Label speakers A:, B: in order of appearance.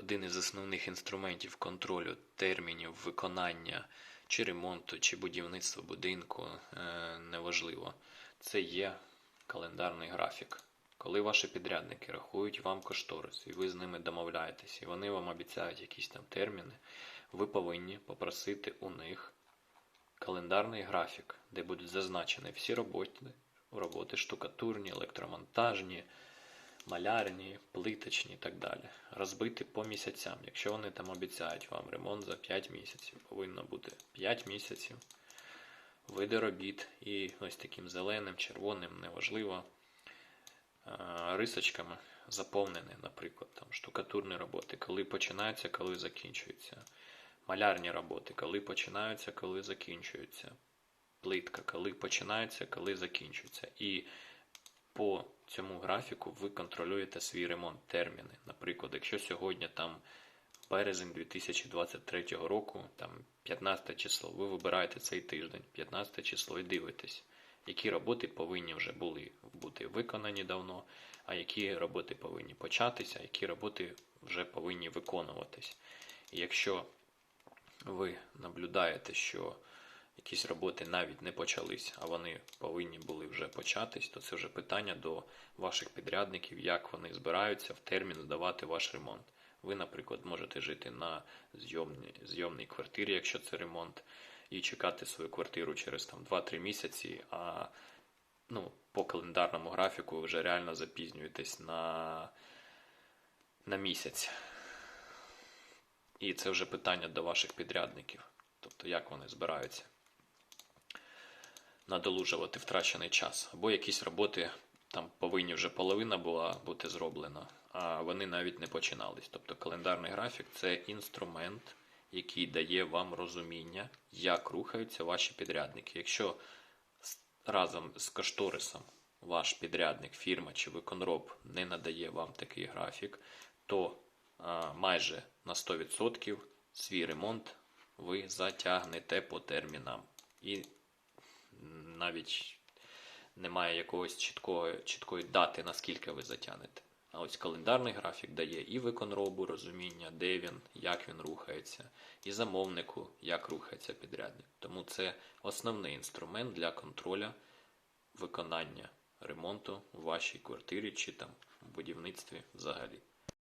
A: один із основних інструментів контролю термінів виконання чи ремонту, чи будівництва будинку, е, неважливо, це є календарний графік. Коли ваші підрядники рахують вам кошторис, і ви з ними домовляєтесь, і вони вам обіцяють якісь там терміни, ви повинні попросити у них календарний графік, де будуть зазначені всі роботи, роботи штукатурні, електромонтажні, малярні, плиточні і так далі. Розбити по місяцям. Якщо вони там обіцяють вам ремонт за 5 місяців, повинно бути 5 місяців. Види робіт і ось таким зеленим, червоним, неважливо, рисочками заповнені, наприклад, там штукатурні роботи, коли починаються, коли закінчуються. Малярні роботи, коли починаються, коли закінчуються. Плитка, коли починається, коли закінчується. І по цьому графіку ви контролюєте свій ремонт терміни. Наприклад, якщо сьогодні там березень 2023 року, там 15 число, ви вибираєте цей тиждень, 15 число і дивитесь, які роботи повинні вже були бути виконані давно, а які роботи повинні початися, а які роботи вже повинні виконуватись. І якщо ви наблюдаєте, що якісь роботи навіть не почались, а вони повинні були вже початись, то це вже питання до ваших підрядників, як вони збираються в термін здавати ваш ремонт. Ви, наприклад, можете жити на зйомній, зйомній квартирі, якщо це ремонт, і чекати свою квартиру через там 2-3 місяці, а ну, по календарному графіку ви вже реально запізнюєтесь на, на місяць. І це вже питання до ваших підрядників, тобто як вони збираються надолужувати втрачений час. Або якісь роботи там повинні вже половина була бути зроблена, а вони навіть не починались. Тобто календарний графік це інструмент, який дає вам розуміння, як рухаються ваші підрядники. Якщо разом з кошторисом ваш підрядник, фірма чи виконроб не надає вам такий графік, то а, майже на 100% свій ремонт ви затягнете по термінам. І навіть немає якогось чіткого, чіткої дати, наскільки ви затягнете. А ось календарний графік дає і виконробу розуміння, де він, як він рухається, і замовнику, як рухається підрядник. Тому це основний інструмент для контроля виконання ремонту в вашій квартирі чи там в будівництві взагалі.